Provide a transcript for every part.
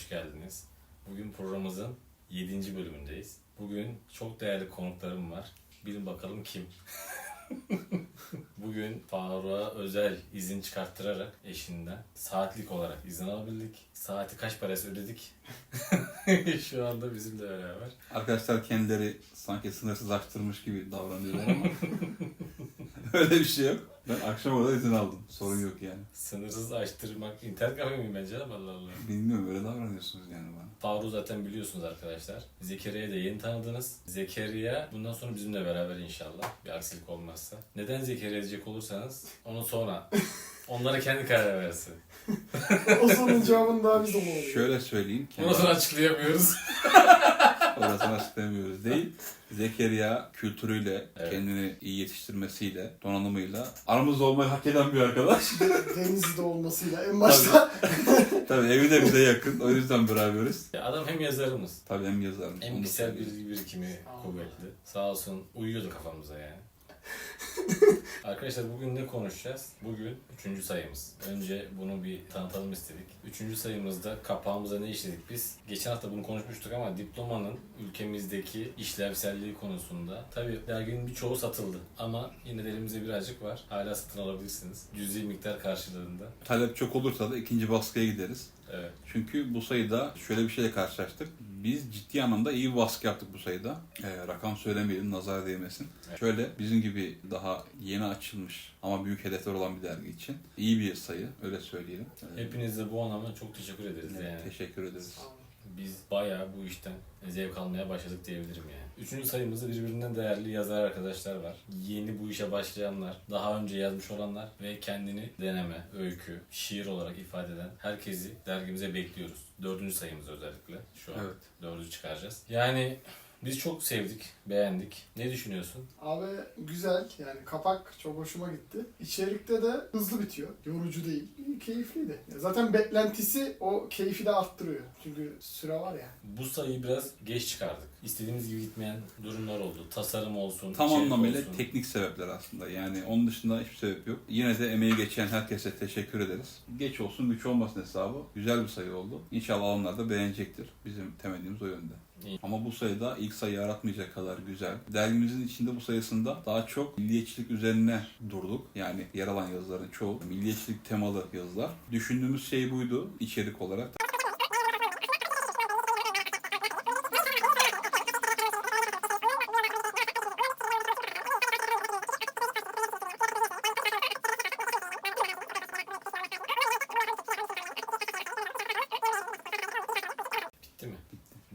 hoş geldiniz. Bugün programımızın 7. bölümündeyiz. Bugün çok değerli konuklarım var. Bilin bakalım kim? Bugün Faruk'a özel izin çıkarttırarak eşinden saatlik olarak izin alabildik. Saati kaç parası ödedik? Şu anda bizimle beraber. Arkadaşlar kendileri sanki sınırsızlaştırmış gibi davranıyorlar ama öyle bir şey yok. Ben akşam orada izin aldım. Sorun yok yani. Sınırsız açtırmak, internet kafe miyim ben canım Allah Allah. Bilmiyorum öyle davranıyorsunuz yani bana. Faruk'u zaten biliyorsunuz arkadaşlar. Zekeriya'yı da yeni tanıdınız. Zekeriya bundan sonra bizimle beraber inşallah. Bir aksilik olmazsa. Neden Zekeriya diyecek olursanız onu sonra onlara kendi karar versin. o sorunun cevabını daha biz bulalım. Şöyle söyleyeyim. Bunu sonra açıklayamıyoruz. Orasını açıklamıyoruz değil. Zekeriya kültürüyle, Evet. kendini iyi yetiştirmesiyle, donanımıyla aramızda olmayı hak eden bir arkadaş. Denizli'de olmasıyla en başta. Tabii evi de bize yakın. O yüzden beraberiz. Ya Adam hem yazarımız, Tabii hem yazarım. hem kişisel bilgi birikimi kuvvetli. Sağ olsun uyuyordu kafamıza yani. Arkadaşlar bugün ne konuşacağız? Bugün üçüncü sayımız. Önce bunu bir tanıtalım istedik. Üçüncü sayımızda kapağımıza ne işledik biz? Geçen hafta bunu konuşmuştuk ama diplomanın ülkemizdeki işlevselliği konusunda tabii derginin birçoğu satıldı ama yine de elimizde birazcık var. Hala satın alabilirsiniz. Cüzi miktar karşılığında. Talep çok olursa da ikinci baskıya gideriz. Evet. Çünkü bu sayıda şöyle bir şeyle karşılaştık. Biz ciddi anlamda iyi bir baskı yaptık bu sayıda. Ee, rakam söylemeyelim, nazar değmesin. Evet. Şöyle bizim gibi daha yeni açılmış ama büyük hedefler olan bir dergi için iyi bir sayı, öyle söyleyelim. Ee, Hepinize bu anlamda çok teşekkür ederiz evet, yani. Teşekkür ederiz. Biz bayağı bu işten zevk almaya başladık diyebilirim yani. Üçüncü sayımızda birbirinden değerli yazar arkadaşlar var. Yeni bu işe başlayanlar, daha önce yazmış olanlar ve kendini deneme, öykü, şiir olarak ifade eden herkesi dergimize bekliyoruz. Dördüncü sayımız özellikle şu an. Evet. Dördüncü çıkaracağız. Yani biz çok sevdik, beğendik. Ne düşünüyorsun? Abi güzel yani kapak çok hoşuma gitti. İçerikte de hızlı bitiyor. Yorucu değil. İyi, Keyifliydi. Ya Zaten beklentisi o keyfi de arttırıyor. Çünkü süre var ya. Bu sayıyı biraz geç çıkardık. İstediğimiz gibi gitmeyen durumlar oldu. Tasarım olsun, Tam içerik anlamıyla olsun. teknik sebepler aslında. Yani onun dışında hiçbir sebep yok. Yine de emeği geçen herkese teşekkür ederiz. Geç olsun güç olmasın hesabı. Güzel bir sayı oldu. İnşallah alanlar da beğenecektir. Bizim temennimiz o yönde. İyi. Ama bu sayıda ilk sayı yaratmayacak kadar güzel. Dergimizin içinde bu sayısında daha çok milliyetçilik üzerine durduk. Yani yer alan yazıların çoğu milliyetçilik temalı yazılar. Düşündüğümüz şey buydu içerik olarak.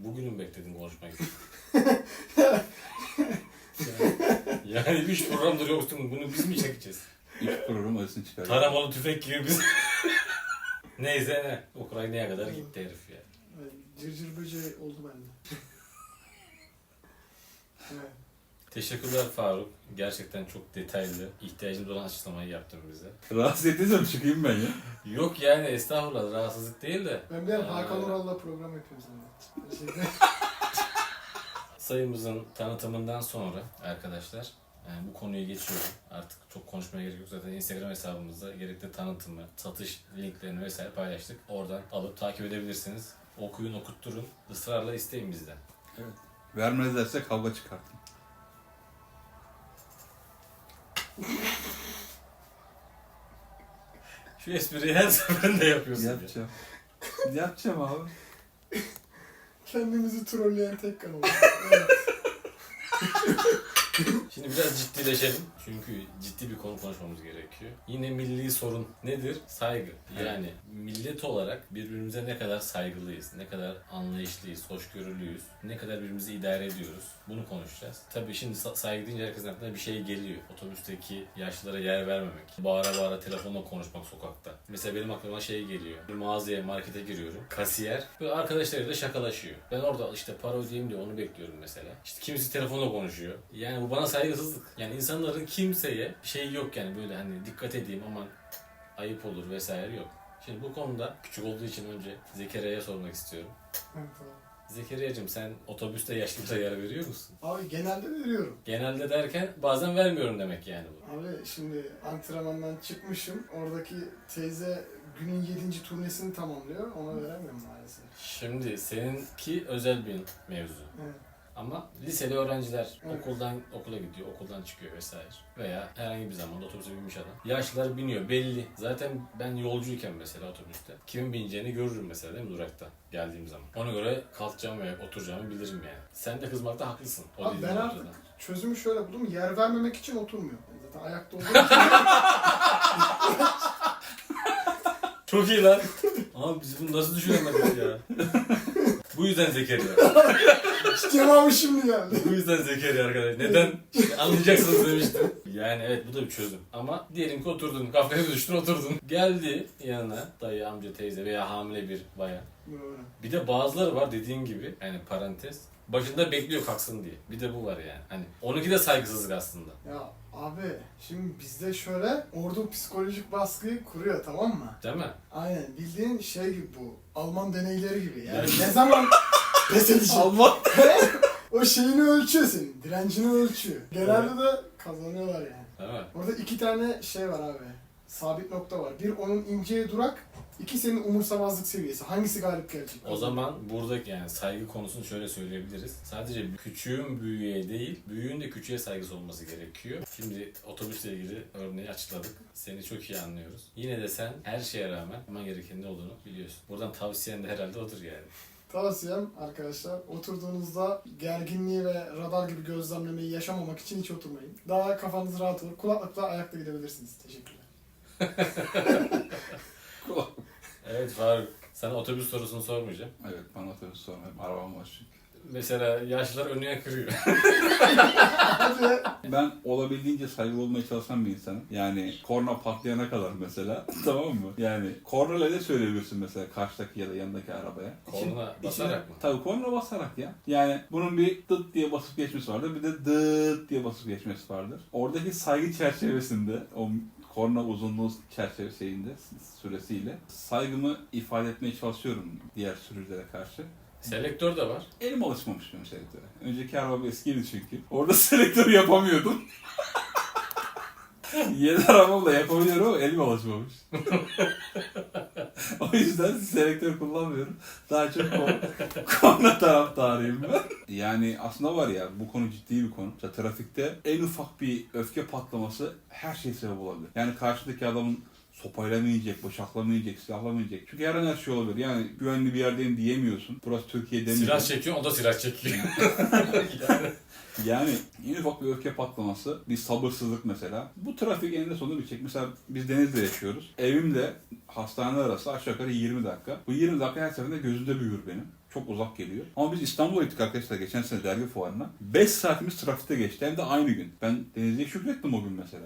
Bugünü mü bekledin konuşmak için? yani, yani üç programdır yoksun. Bunu biz mi çekeceğiz? İlk program arasını çıkardık. Taramalı tüfek gibi biz. Neyse ne. Ukrayna'ya kadar gitti herif ya. Yani Cırcır böceği oldu bende. evet. Teşekkürler Faruk. Gerçekten çok detaylı, ihtiyacımız olan açıklamayı yaptın bize. Rahatsız ettiysem çıkayım ben ya. Yok yani estağfurullah rahatsızlık değil de. Ben bir Ee, Hakan Ural'la program zannettim. Şeyde- Sayımızın tanıtımından sonra arkadaşlar yani bu konuyu geçiyorum. Artık çok konuşmaya gerek yok. Zaten Instagram hesabımızda gerekli tanıtımı, satış linklerini vesaire paylaştık. Oradan alıp takip edebilirsiniz. Okuyun, okutturun. Israrla isteyin bizden. Vermezlerse kavga çıkartın. Şu espriyi her seferinde yapıyorsun. ya. Yapacağım. Yapacağım abi. Kendimizi trolleyen tek kanal. Evet. Şimdi biraz ciddileşelim. Çünkü ciddi bir konu konuşmamız gerekiyor. Yine milli sorun nedir? Saygı. Yani millet olarak birbirimize ne kadar saygılıyız, ne kadar anlayışlıyız, hoşgörülüyüz, ne kadar birbirimizi idare ediyoruz. Bunu konuşacağız. Tabii şimdi sa- saygı deyince herkesin aklına bir şey geliyor. Otobüsteki yaşlılara yer vermemek. Bağıra bağıra telefonla konuşmak sokakta. Mesela benim aklıma şey geliyor. Bir mağazaya, markete giriyorum. Kasiyer böyle arkadaşlarıyla şakalaşıyor. Ben orada işte para ödeyeyim diye onu bekliyorum mesela. İşte kimisi telefonla konuşuyor. Yani bu bana saygısızlık. Yani insanların kimseye şey yok yani böyle hani dikkat edeyim aman ayıp olur vesaire yok. Şimdi bu konuda küçük olduğu için önce Zekeriya'ya sormak istiyorum. Evet, tamam. Zekeriya'cığım sen otobüste yaşlılara yer veriyor musun? Abi genelde veriyorum. Genelde derken bazen vermiyorum demek yani bu. Abi şimdi antrenmandan çıkmışım. Oradaki teyze günün 7. turnesini tamamlıyor. Ona veremiyorum maalesef. Şimdi seninki özel bir mevzu. Evet. Ama liseli öğrenciler Evet. okuldan okula gidiyor, okuldan çıkıyor vesaire. Veya herhangi bir zamanda otobüse binmiş adam. Yaşlılar biniyor belli. Zaten ben yolcuyken mesela otobüste kimin bineceğini görürüm mesela değil mi durakta geldiğim zaman. Ona göre kalkacağımı veya oturacağımı bilirim yani. Sen de kızmakta haklısın. O Abi ben artık çözümü şöyle buldum. Yer vermemek için oturmuyor. Zaten ayakta olduğum için Çok iyi lan. Abi biz bunu nasıl düşünemedik ya? Bu yüzden Cevabı şimdi geldi. Bu yüzden Zekeriya arkadaş. Neden? Anlayacaksınız demiştim. Yani evet bu da bir çözüm. Ama diyelim ki oturdun, kafaya düştün oturdun. Geldi yanına dayı, amca, teyze veya hamile bir bayan. Bir de bazıları var dediğin gibi yani parantez. Başında bekliyor kalksın diye. Bir de bu var yani. Hani onunki de saygısızlık aslında. Ya abi şimdi bizde şöyle ordu psikolojik baskıyı kuruyor tamam mı? Değil mi? Aynen bildiğin şey gibi bu. Alman deneyleri gibi. Yani- ne zaman pes edecek? Alman. o şeyini ölçüyor senin. Direncini ölçüyor. Genelde de kazanıyorlar yani. Değil mi? Orada iki tane şey var abi. Sabit nokta var. Bir onun inceye durak, iki senin umursamazlık seviyesi. Hangisi galip gelecek? O zaman buradaki yani saygı konusunu şöyle söyleyebiliriz. Sadece küçüğün büyüğe değil, büyüğün de küçüğe saygısı olması gerekiyor. Şimdi otobüsle ilgili örneği açıkladık. Seni çok iyi anlıyoruz. Yine de sen her şeye rağmen yapman gereken ne olduğunu biliyorsun. Buradan tavsiyen de herhalde odur yani. Tavsiyem arkadaşlar oturduğunuzda gerginliği ve radar gibi gözlemlemeyi yaşamamak için hiç oturmayın. Daha kafanız rahat olur. Kulaklıkla ayakta gidebilirsiniz. Teşekkürler. Evet Faruk, sana otobüs sorusunu sormayacağım. evet bana otobüs sormayayım. Arabam var çünkü. Mesela yaşlılar önüne kırıyor. Ben olabildiğince saygılı olmaya çalışan bir insanım. Yani korna patlayana kadar mesela. tamam mı? Yani kornayla ne söyleyebilirsin mesela karşıdaki ya da yanındaki arabaya? Korna basarak mı? Tabii korna basarak ya. Yani bunun bir dıt diye basıp geçmesi vardır. Bir de dıt diye basıp geçmesi vardır. Oradaki saygı çerçevesinde o korna uzunluğu çerçevesinde süresiyle saygımı ifade etmeye çalışıyorum diğer sürücülere karşı. Selektör de var. Elim alışmamış benim selektöre. Önceki arabam eskiydi çünkü. Orada selektör yapamıyordum. Yeni arabamla yapabiliyorum ama elim alışmamış. o yüzden selektör kullanmıyorum. Daha çok ko- korna taraftarıyım ben. Yani aslında var ya bu konu ciddi bir konu. Mesela trafikte en ufak bir öfke patlaması her şey sebep olabilir. Yani karşıdaki adamın sopayla mı yiyecek, bıçakla mı yiyecek, silahla mı yiyecek? Çünkü her an her şey olabilir. Yani güvenli bir yerdeyim diyemiyorsun. Burası Türkiye demiyor. Silah çekiyor, o da silah çekiyor. yani, Yani en ufak bir öfke patlaması, bir sabırsızlık mesela. Bu trafik eninde sonunda bitecek. Mesela biz Denizli'de yaşıyoruz. Evimle hastane arası aşağı yukarı 20 dakika. Bu 20 dakika her seferinde gözünde büyür benim. Çok uzak geliyor. Ama biz İstanbul'a gittik arkadaşlar geçen sene dergi fuarına. 5 saatimiz trafikte geçti hem de aynı gün. Ben Denizli'ye şükrettim o gün mesela.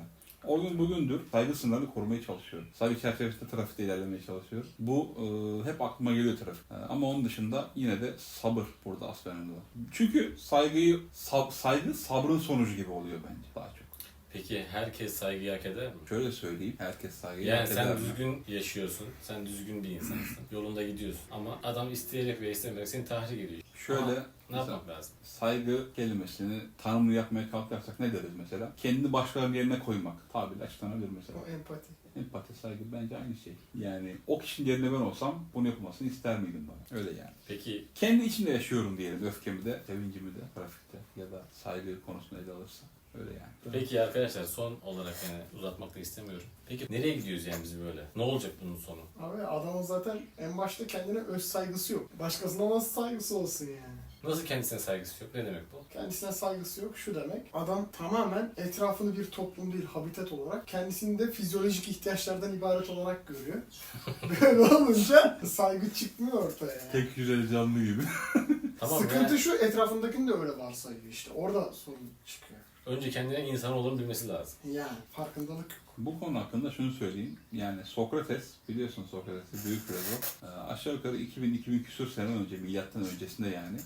O gün bugündür saygı sınırlarını korumaya çalışıyorum. Saygı çerçevesinde trafikte ilerlemeye çalışıyorum. Bu e, hep aklıma geliyor trafik. E, ama onun dışında yine de sabır burada asıl önemli olan. Çünkü saygıyı sab- saygı sabrın sonucu gibi oluyor bence daha çok. Peki herkes saygıyı hak eder mi? Şöyle söyleyeyim, herkes saygıyı Yani hak sen eder mi? düzgün yaşıyorsun, sen düzgün bir insansın, yolunda gidiyorsun. Ama adam isteyerek ve istemeyerek seni tahrik ediyor. Şöyle Ama ne yapmak lazım? saygı kelimesini tanımlı yapmaya kalkarsak ne deriz mesela? Kendini başkalarının yerine koymak. Tabirle açıklanabilir mesela. O empati. Empati, saygı bence aynı şey. Yani o kişinin yerine ben olsam bunu yapılmasını ister miydim bana? Öyle yani. Peki Kendi içinde yaşıyorum diyelim. Öfkemi de, sevincimi de, trafikte ya da saygı konusunda ele alırsa. Öyle yani. Peki arkadaşlar son olarak yani uzatmak da istemiyorum. Peki nereye gidiyoruz yani biz böyle? Ne olacak bunun sonu? Abi adamın zaten en başta kendine öz saygısı yok. Başkasına nasıl saygısı olsun yani? Nasıl kendisine saygısı yok? Ne demek bu? Kendisine saygısı yok. Şu demek. Adam tamamen etrafını bir toplum değil, habitat olarak kendisini de fizyolojik ihtiyaçlardan ibaret olarak görüyor. Böyle olunca saygı çıkmıyor ortaya yani. Tek hücreli canlı gibi. Tamam Sıkıntı yani şu etrafındakini de öyle varsayıyor işte. Orada sorun çıkıyor. Önce kendine insan olduğunu bilmesi lazım. Yani farkındalık yok. Bu konu hakkında şunu söyleyeyim. Yani Sokrates, biliyorsun Sokrates'i büyük filozof. Ee, aşağı yukarı 2000-2000 küsur sene önce, milattan öncesinde yani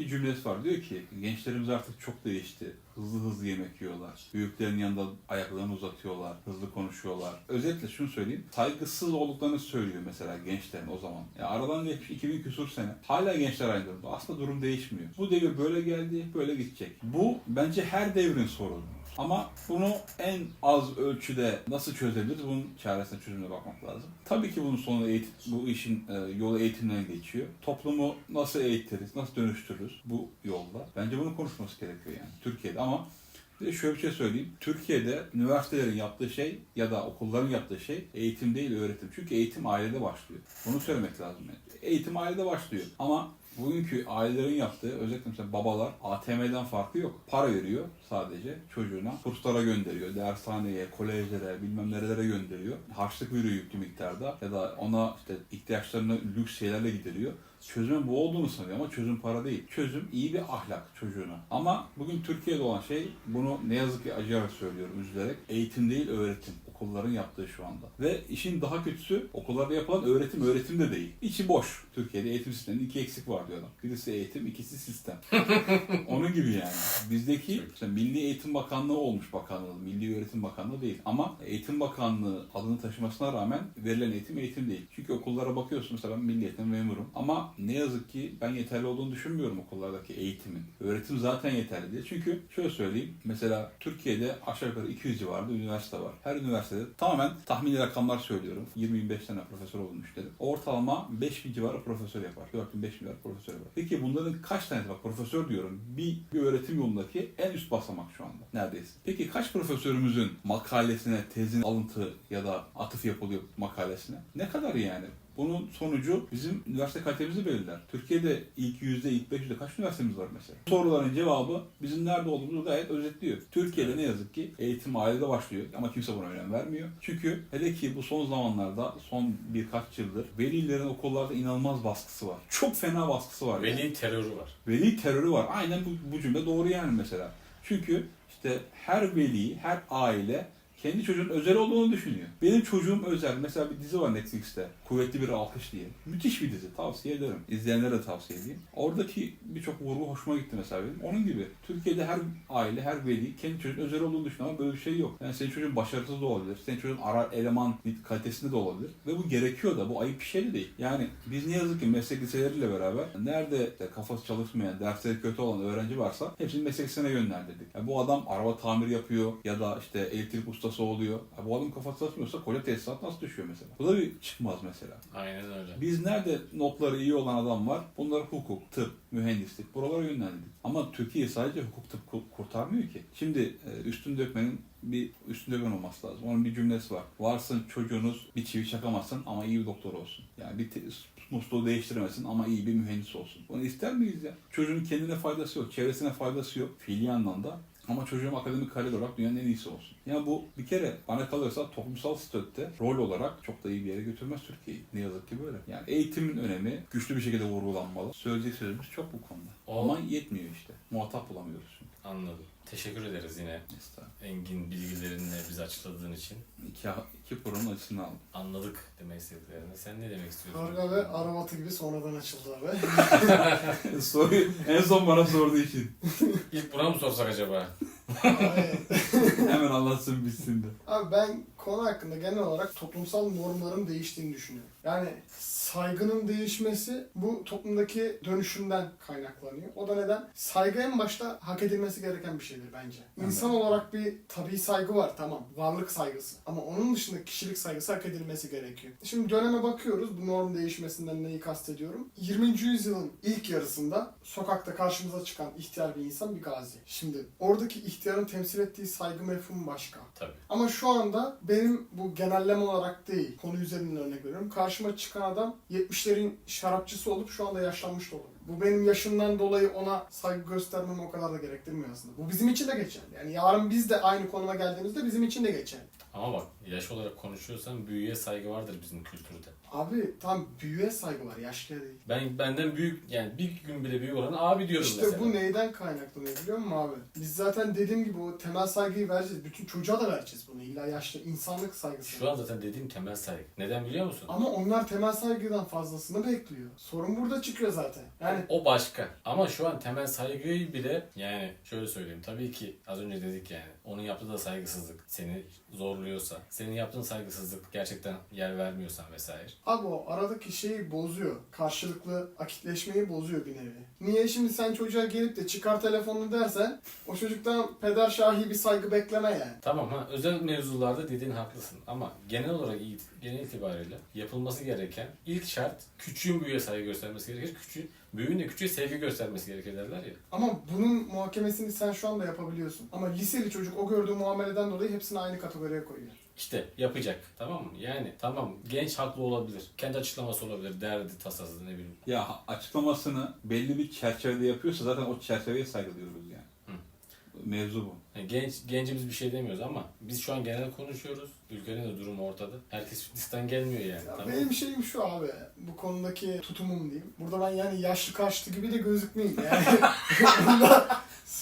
bir cümlesi var. Diyor ki gençlerimiz artık çok değişti. Hızlı hızlı yemek yiyorlar. Büyüklerin yanında ayaklarını uzatıyorlar. Hızlı konuşuyorlar. Özetle şunu söyleyeyim. Saygısız olduklarını söylüyor mesela gençlerin o zaman. Ya aradan geçmiş 2000 küsur sene. Hala gençler aynı durumda. Aslında durum değişmiyor. Bu devir böyle geldi, böyle gidecek. Bu bence her devrin sorunu. Ama bunu en az ölçüde nasıl çözebiliriz? Bunun çaresine çözümüne bakmak lazım. Tabii ki bunun sonu eğitim, bu işin e, yolu eğitimden geçiyor. Toplumu nasıl eğitiriz, nasıl dönüştürürüz bu yolda? Bence bunu konuşması gerekiyor yani Türkiye'de ama bir şöyle bir şey söyleyeyim. Türkiye'de üniversitelerin yaptığı şey ya da okulların yaptığı şey eğitim değil öğretim. Çünkü eğitim ailede başlıyor. Bunu söylemek lazım. Yani. Eğitim ailede başlıyor. Ama bugünkü ailelerin yaptığı özellikle mesela babalar ATM'den farkı yok. Para veriyor sadece çocuğuna. Kurslara gönderiyor. Dershaneye, kolejlere, bilmem nerelere gönderiyor. Harçlık veriyor yüklü miktarda. Ya da ona işte ihtiyaçlarını lüks şeylerle gideriyor. Çözümün bu olduğunu sanıyor ama çözüm para değil. Çözüm iyi bir ahlak çocuğuna. Ama bugün Türkiye'de olan şey bunu ne yazık ki acıyarak söylüyorum üzülerek. Eğitim değil öğretim. Okulların yaptığı şu anda. Ve işin daha kötüsü okullarda yapılan öğretim öğretim de değil. İçi boş. Türkiye'de eğitim sisteminde iki eksik var diyor adam. Birisi eğitim, ikisi sistem. Onun gibi yani. Bizdeki işte Milli Eğitim Bakanlığı olmuş bakanlığı. Milli Öğretim Bakanlığı değil. Ama Eğitim Bakanlığı adını taşımasına rağmen verilen eğitim eğitim değil. Çünkü okullara bakıyorsun mesela ben milli eğitim memurum. Ama ne yazık ki ben yeterli olduğunu düşünmüyorum okullardaki eğitimin. Öğretim zaten yeterli değil. Çünkü şöyle söyleyeyim. Mesela Türkiye'de aşağı yukarı 200 civarında üniversite var. Her üniversitede tamamen tahmini rakamlar söylüyorum. 20-25 tane profesör olmuş dedim. Ortalama 5000 civarı profesör yapar. 4000-5000 civarı profesör yapar. Peki bunların kaç tanesi bak profesör diyorum. Bir, bir öğretim yolundaki en üst basamak şu anda. Neredeyse. Peki kaç profesörümüzün makalesine, tezin alıntı ya da atıf yapılıyor makalesine? Ne kadar yani? Bunun sonucu bizim üniversite kalitemizi belirler. Türkiye'de ilk yüzde, ilk beş yüzde kaç üniversitemiz var mesela? Soruların cevabı bizim nerede olduğumuzu gayet özetliyor. Türkiye'de ne yazık ki eğitim ailede başlıyor ama kimse buna önem vermiyor. Çünkü hele ki bu son zamanlarda, son birkaç yıldır velilerin okullarda inanılmaz baskısı var. Çok fena baskısı var. yani. Veli terörü var. Veli terörü var. Aynen bu, bu cümle doğru yani mesela. Çünkü işte her veli, her aile kendi çocuğun özel olduğunu düşünüyor. Benim çocuğum özel. Mesela bir dizi var Netflix'te. Kuvvetli bir Alkış diye. Müthiş bir dizi. Tavsiye ederim. İzleyenlere de tavsiye edeyim. Oradaki birçok vurgu hoşuma gitti mesela benim. Onun gibi. Türkiye'de her aile, her veli kendi çocuğun özel olduğunu düşünüyor ama böyle bir şey yok. Yani senin çocuğun başarısız da olabilir. Senin çocuğun ara eleman kalitesinde de olabilir. Ve bu gerekiyor da. Bu ayıp bir şey de değil. Yani biz ne yazık ki meslek liseleriyle beraber nerede de kafası çalışmayan, dersleri kötü olan öğrenci varsa hepsini meslek lisesine yönlendirdik. Yani bu adam araba tamir yapıyor ya da işte elektrik ustası oluyor. Ya bu adam kafası çalışmıyorsa kolye tesisat nasıl düşüyor mesela? Bu da bir çıkmaz mesela. Aynen öyle. Biz nerede notları iyi olan adam var? Bunları hukuk, tıp, mühendislik buralara yönlendirdik. Ama Türkiye sadece hukuk tıp kur- kurtarmıyor ki. Şimdi e, üstün dökmenin bir üstün dökmen olması lazım. Onun bir cümlesi var. Varsın çocuğunuz bir çivi çakamazsın ama iyi bir doktor olsun. Yani bir te- musluğu değiştiremesin ama iyi bir mühendis olsun. Bunu ister miyiz ya? Çocuğun kendine faydası yok, çevresine faydası yok fiili anlamda. Ama çocuğum akademik kariyer olarak dünyanın en iyisi olsun. Ya bu bir kere bana kalırsa toplumsal statüde rol olarak çok da iyi bir yere götürmez Türkiye'yi. Ne yazık ki böyle. Yani eğitimin önemi güçlü bir şekilde vurgulanmalı. Söyleyecek sözümüz çok bu konuda. O- Ama yetmiyor işte. Muhatap bulamıyoruz çünkü. Anladım. Teşekkür ederiz yine Estağfurullah. engin bilgilerinle bizi açıkladığın için. İki, iki programın açısını aldım. Anladık demek istediklerini. Sen ne demek istiyorsun? Karga ve arabatı gibi sonradan açıldı abi. Soruyu en son bana sorduğu için. İlk buna mı sorsak acaba? Aynen. Hemen anlatsın bitsin de. Abi ben konu hakkında genel olarak toplumsal normların değiştiğini düşünüyorum. Yani saygının değişmesi bu toplumdaki dönüşümden kaynaklanıyor. O da neden? Saygı en başta hak edilmesi gereken bir şeydir bence. İnsan olarak bir tabii saygı var tamam. Varlık saygısı. Ama onun dışında kişilik saygısı hak edilmesi gerekiyor. Şimdi döneme bakıyoruz. Bu norm değişmesinden neyi kastediyorum? 20. yüzyılın ilk yarısında sokakta karşımıza çıkan ihtiyar bir insan bir gazi. Şimdi oradaki ihtiyarın temsil ettiği saygı mefhumu başka. Tabii. Ama şu anda benim bu genelleme olarak değil, konu üzerinden örnek veriyorum. Karşıma çıkan adam 70'lerin şarapçısı olup şu anda yaşlanmış da olabilir. Bu benim yaşımdan dolayı ona saygı göstermemi o kadar da gerektirmiyor aslında. Bu bizim için de geçerli. Yani yarın biz de aynı konuma geldiğimizde bizim için de geçerli. Ama bak yaş olarak konuşuyorsan büyüye saygı vardır bizim kültürde. Abi tam büyüğe saygı var, yaşlıya değil. Ben benden büyük yani bir gün bile büyük olan abi diyorum İşte mesela. bu neyden kaynaklanıyor biliyor musun abi? Biz zaten dediğim gibi o temel saygıyı vereceğiz. Bütün çocuğa da vereceğiz bunu. İlla yaşlı insanlık saygısı. Şu an zaten dediğim temel saygı. Neden biliyor musun? Ama onlar temel saygıdan fazlasını bekliyor. Sorun burada çıkıyor zaten. Yani O başka. Ama şu an temel saygıyı bile yani şöyle söyleyeyim. Tabii ki az önce dedik yani. Onun yaptığı da saygısızlık. Seni zorluyorsa. Senin yaptığın saygısızlık gerçekten yer vermiyorsan vesaire. Abi o aradaki şeyi bozuyor. Karşılıklı akitleşmeyi bozuyor bir nevi. Niye şimdi sen çocuğa gelip de çıkar telefonunu dersen o çocuktan peder şahi bir saygı bekleme yani. Tamam ha özel mevzularda dediğin haklısın ama genel olarak it- genel itibariyle yapılması gereken ilk şart küçüğün büyüğe saygı göstermesi gerekir. Küçüğün büyüğün de küçüğe sevgi göstermesi gerekir derler ya. Ama bunun muhakemesini sen şu anda yapabiliyorsun. Ama liseli çocuk o gördüğü muameleden dolayı hepsini aynı kategoriye koyuyor. İşte yapacak tamam mı? Yani tamam genç haklı olabilir. Kendi açıklaması olabilir. Derdi, tasası ne bileyim. Ya açıklamasını belli bir çerçevede yapıyorsa zaten o çerçeveye saygı duyuyoruz yani. Mevzu bu. Yani genç gencimiz bir şey demiyoruz ama biz şu an genel konuşuyoruz. Ülkenin de durumu ortada. Herkes fitness'ten gelmiyor yani. Ya tamam. benim şeyim şu abi, bu konudaki tutumum diyeyim. Burada ben yani yaşlı kaçtı gibi de gözükmeyeyim yani.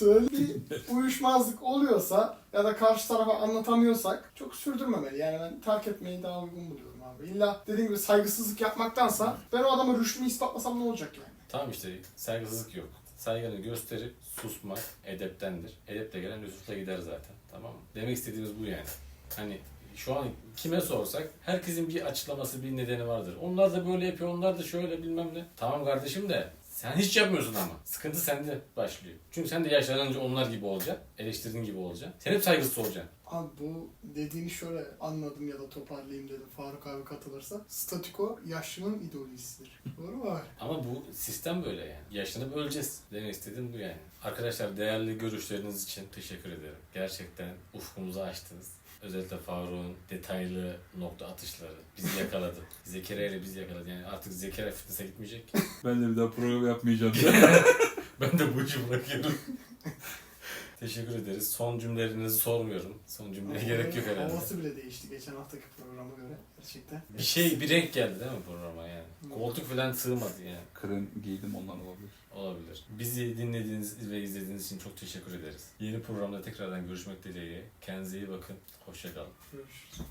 Bir uyuşmazlık oluyorsa ya da karşı tarafa anlatamıyorsak çok sürdürmemeli. Yani ben terk etmeyi daha uygun buluyorum abi. İlla dediğim gibi saygısızlık yapmaktansa ben o adama rüştünü ispatlasam ne olacak yani? Tamam işte saygısızlık yok. Saygını gösterip susmak edeptendir. Edeple gelen lütufla gider zaten. Tamam mı? Demek istediğimiz bu yani. Hani şu an kime sorsak herkesin bir açıklaması bir nedeni vardır. Onlar da böyle yapıyor, onlar da şöyle bilmem ne. Tamam kardeşim de sen hiç yapmıyorsun ama. Sıkıntı sende başlıyor. Çünkü sen de yaşlanınca onlar gibi olacaksın. Eleştirdiğin gibi olacaksın. Sen hep saygısız olacaksın. Abi bu dediğini şöyle anladım ya da toparlayayım dedim Faruk abi katılırsa. Statiko yaşlının ideolojisidir. Doğru mu abi? Ama bu sistem böyle yani. Yaşlanıp öleceğiz. Demek istediğim bu yani. Arkadaşlar değerli görüşleriniz için teşekkür ederim. Gerçekten ufkumuzu açtınız. Özellikle Faruk'un detaylı nokta atışları bizi yakaladı. Zekeriya ile bizi yakaladı. Yani artık Zekeriya fitness'e gitmeyecek. Ben de bir daha program yapmayacağım. ben de bu işi bırakıyorum. teşekkür ederiz. Son cümlelerinizi sormuyorum. Son cümleye gerek yok herhalde. Havası bile değişti geçen haftaki programa göre gerçekten. Bir şey, bir renk geldi değil mi programa yani? Koltuk falan sığmadı yani. Krem giydim ondan olabilir olabilir. Bizi dinlediğiniz ve izlediğiniz için çok teşekkür ederiz. Yeni programda tekrardan görüşmek dileğiyle. Kendinize iyi bakın. Hoşçakalın. Görüşürüz.